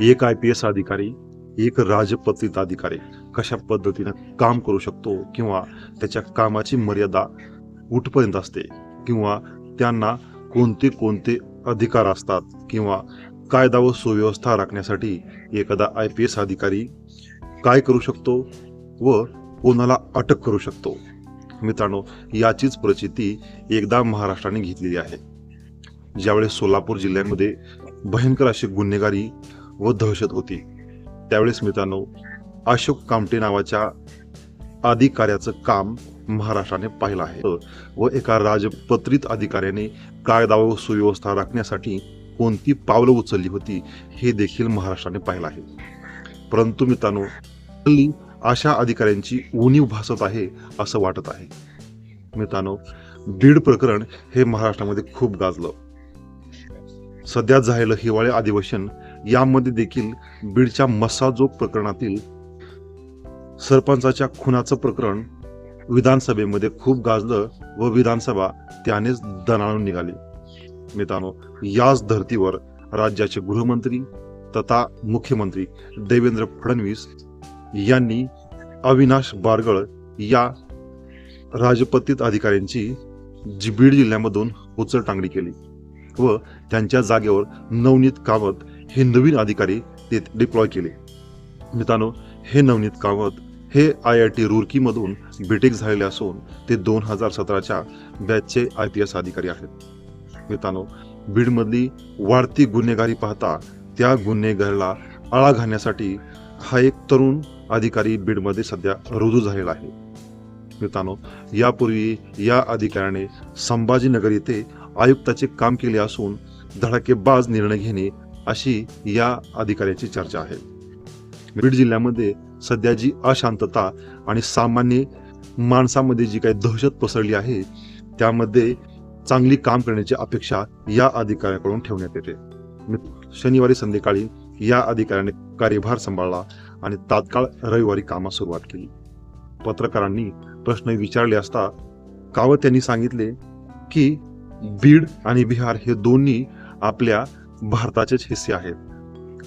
एक I P S अधिकारी एक राजपत्रित अधिकारी कशा पद्धतीनं काम करू शकतो किंवा त्याच्या कामाची मर्यादा कुठपर्यंत असते किंवा त्यांना कोणते कोणते अधिकार असतात किंवा कायदा व सुव्यवस्था राखण्यासाठी एखादा आय पी एस अधिकारी काय करू शकतो व कोणाला अटक करू शकतो? मित्रांनो याचीच प्रचिती एकदा महाराष्ट्राने घेतलेली आहे. ज्यावेळेस सोलापूर जिल्ह्यामध्ये भयंकर अशी गुन्हेगारी व दहशत होती. त्यावेळेस मित्रांनो अशोक कामटे नावाच्या अधिकाऱ्याचं काम महाराष्ट्राने पाहिलं आहे. व एका राजपत्रित अधिकाऱ्याने कायदा व सुव्यवस्था राखण्यासाठी कोणती पावलं उचलली होती हे देखील महाराष्ट्राने पाहिलं आहे. परंतु मित्रांनो हल्ली अशा अधिकाऱ्यांची उणीव भासत आहे असं वाटत आहे. मित्रांनो बीड प्रकरण हे महाराष्ट्रामध्ये खूप गाजलं. सध्या झालेलं हिवाळी अधिवेशन यामध्ये देखील बीडच्या मसाजोग प्रकरणातील सरपंचाच्या खुनाचं प्रकरण विधानसभेमध्ये खूप गाजलं व विधानसभा त्यानेच दणाणून निघाली. मित्रांनो याच धर्तीवर राज्याचे गृहमंत्री तथा मुख्यमंत्री देवेंद्र फडणवीस यांनी अविनाश बारगळ या राजपत्रित अधिकाऱ्यांची जी बीड जिल्ह्यामधून उचलटांगडी केली व त्यांच्या जागेवर नवनीत कामत हे नवीन अधिकारी ते डिप्लॉय केले. मित्रांनो हे नवनीत कामत हे आय आय टी रुर्कीमधून बीटेक झालेले असून ते दोन हजार सतराच्या बॅचचे आय पी एस अधिकारी आहेत. मित्रांनो बीडमधली वाढती गुन्हेगारी पाहता त्या गुन्हेगारीला आळा घालण्यासाठी हा एक तरुण अधिकारी बीडमध्ये सध्या रुजू झालेला आहे. मित्रांनो यापूर्वी या अधिकाऱ्याने संभाजीनगर येथे आयुक्ताचे काम केले असून धडाकेबाज निर्णय घेणे अशी या अधिकाऱ्याची चर्चा आहे. बीड जिल्ह्यामध्ये सध्या जी अशांतता आणि सामान्य माणसामध्ये जी काही दहशत पसरली आहे त्यामध्ये चांगली काम करण्याची अपेक्षा या अधिकाऱ्याकडून ठेवण्यात येते. शनिवारी संध्याकाळी या अधिकाऱ्याने कार्यभार सांभाळला आणि तात्काळ रविवारी कामास सुरुवात केली. पत्रकारांनी प्रश्न विचारले असता कावत यांनी सांगितले की बीड आणि बिहार हे दोन्ही आपल्या भारताचेच हिस्से आहेत.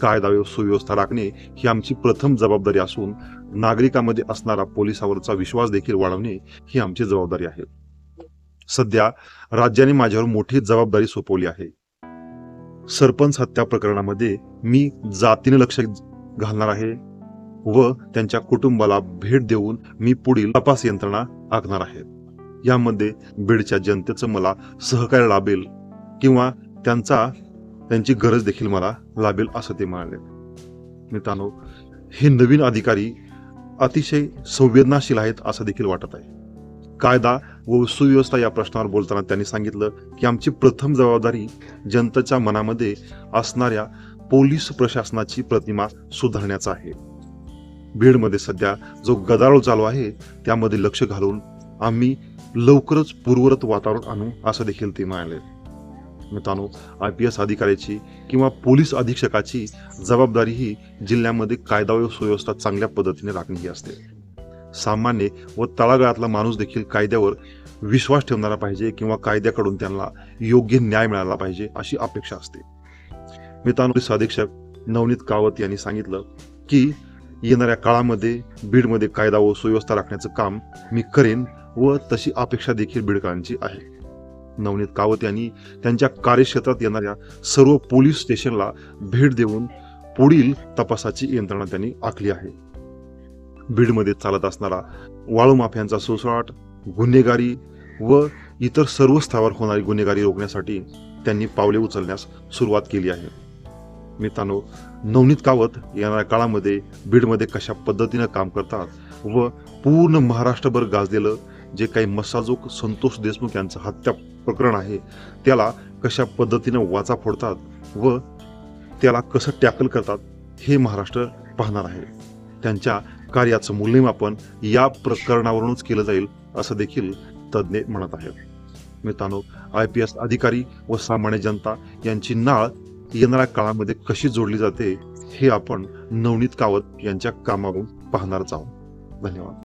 कायदा सुव्यवस्था राखणे ही आमची प्रथम जबाबदारी असून नागरिकांमध्ये असणारा पोलिसावरचा विश्वास देखील वाढवणे ही आमची जबाबदारी आहे. सध्या राज्याने माझ्यावर मोठी जबाबदारी सोपवली आहे. सरपंच हत्या प्रकरणामध्ये मी जातीने लक्ष घालणार आहे व त्यांच्या कुटुंबाला भेट देऊन मी पुढील तपास यंत्रणा आखणार आहे. यामध्ये बीडच्या जनतेचं मला सहकार्य लाभेल किंवा त्यांचा त्यांची गरज देखील मला लाभेल असं ते म्हणाले. मित्रांनो हे नवीन अधिकारी अतिशय संवेदनाशील आहेत असं देखील वाटत आहे. कायदा व सुव्यवस्था या प्रश्नावर बोलताना त्यांनी सांगितलं की आमची प्रथम जबाबदारी जनतेच्या मनामध्ये असणाऱ्या पोलीस प्रशासनाची प्रतिमा सुधारण्याचा आहे. बीडमध्ये सध्या जो गदारोळ चालू आहे त्यामध्ये लक्ष घालून आम्ही लवकरच पूर्वरत वातावरण आणू असं देखील ते म्हणाले. मित्रांनो आय पी एस अधिकाऱ्याची किंवा पोलीस अधीक्षकाची जबाबदारी ही जिल्ह्यामध्ये कायदा व सुव्यवस्था चांगल्या पद्धतीने राखणे ही असते. सामान्य व तळागाळातला माणूस देखील कायद्यावर विश्वास ठेवणारा पाहिजे किंवा कायद्याकडून त्यांना योग्य न्याय मिळाला पाहिजे अशी अपेक्षा असते. मित्रांनो पोलीस अधीक्षक नवनीत कावत यांनी सांगितलं की येणाऱ्या काळामध्ये बीडमध्ये कायदा व सुव्यवस्था राखण्याचं काम मी करेन व तशी अपेक्षा देखील बीडकरांची आहे. नवनीत कावत यांनी त्यांच्या कार्यक्षेत्रात येणाऱ्या सर्व पोलीस स्टेशनला भेट देऊन पुढील तपासाची यंत्रणा त्यांनी आखली आहे. बीडमध्ये चालत असणारा वाळू माफियांचा सुसराट गुन्हेगारी व इतर सर्व स्तरावर होणारी गुन्हेगारी रोखण्यासाठी त्यांनी पावले उचलण्यास सुरुवात केली आहे. मित्रांनो नवनीत कावत येणाऱ्या काळामध्ये बीडमध्ये कशा पद्धतीनं काम करतात व पूर्ण महाराष्ट्रभर गाजलेलं जे काही मसाजोक संतोष देशमुख यांचं हत्या प्रकरण आहे त्याला कशा पद्धतीनं वाचा फोडतात व त्याला कसं टॅकल करतात हे महाराष्ट्र पाहणार आहे. त्यांच्या कार्याचं मूल्यमापन या प्रकरणावरूनच केलं जाईल असं देखील तज्ज्ञ म्हणत आहेत. मित्रांनो आय पी एस अधिकारी व सामान्य जनता यांची नाळ येणाऱ्या काळामध्ये कशी जोडली जाते हे आपण नवनीत कावत यांच्या कामावरून पाहणारच आहोत. धन्यवाद.